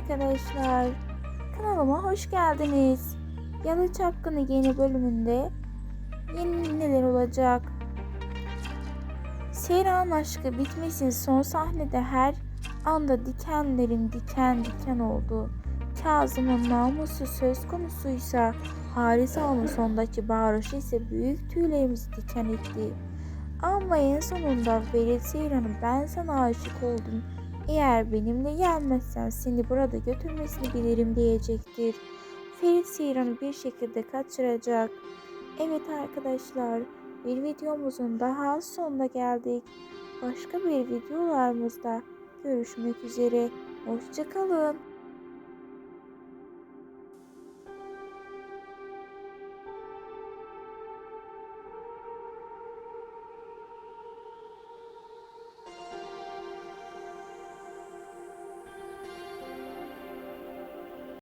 arkadaşlar. Kanalıma hoş geldiniz. Yalı Çapkını yeni bölümünde yeni neler olacak? Seyran aşkı bitmesin son sahnede her anda dikenlerin diken diken oldu. Kazım'ın namusu söz konusuysa Haris Ağa'nın sondaki bağırışı ise büyük tüylerimizi diken etti. Ama en sonunda Ferit Seyran'ın ben sana aşık oldum. Eğer benimle gelmezsen seni burada götürmesini bilirim diyecektir. Ferit Seyran'ı bir şekilde kaçıracak. Evet arkadaşlar bir videomuzun daha sonuna geldik. Başka bir videolarımızda görüşmek üzere. Hoşçakalın.